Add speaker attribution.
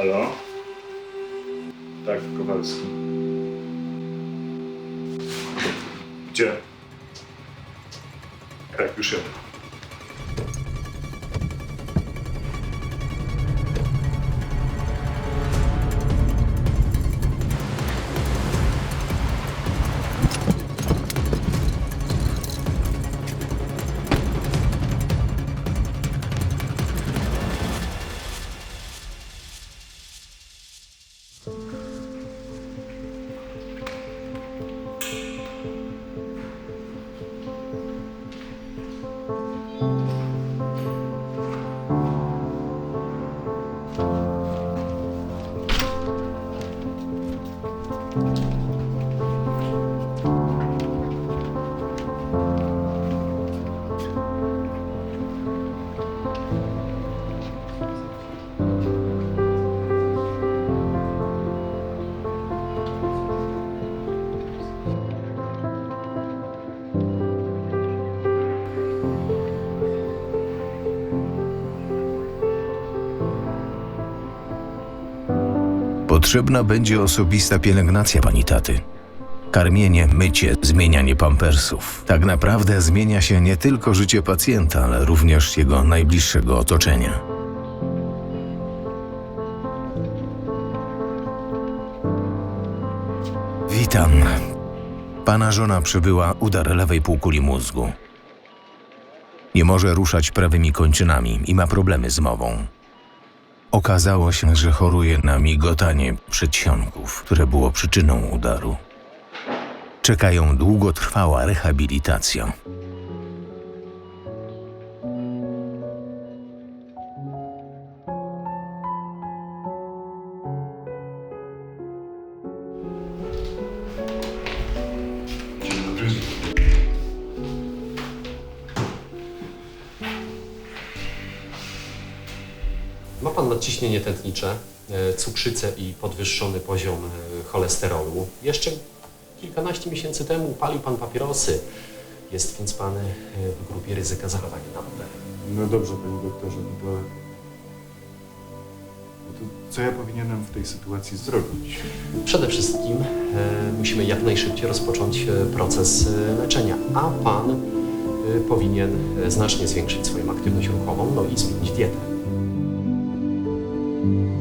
Speaker 1: Halo? Tak, Kowalski. Gdzie? Tak, już jadę. Thank you.
Speaker 2: Potrzebna będzie osobista pielęgnacja pani taty. Karmienie, mycie, zmienianie pampersów. Tak naprawdę zmienia się nie tylko życie pacjenta, ale również jego najbliższego otoczenia. Witam. Pana żona przebyła udar lewej półkuli mózgu. Nie może ruszać prawymi kończynami i ma problemy z mową. Okazało się, że choruje na migotanie przedsionków, które było przyczyną udaru. Czekają długotrwała rehabilitacja.
Speaker 3: Ma pan nadciśnienie tętnicze, e, cukrzycę i podwyższony poziom e, cholesterolu. Jeszcze kilkanaście miesięcy temu palił pan papierosy. Jest więc pan e, w grupie ryzyka zachorowania na UDR.
Speaker 1: No dobrze, panie doktorze, no to... No to co ja powinienem w tej sytuacji zrobić?
Speaker 3: Przede wszystkim e, musimy jak najszybciej rozpocząć proces leczenia, a pan powinien znacznie zwiększyć swoją aktywność ruchową, no i zmienić dietę. Thank you.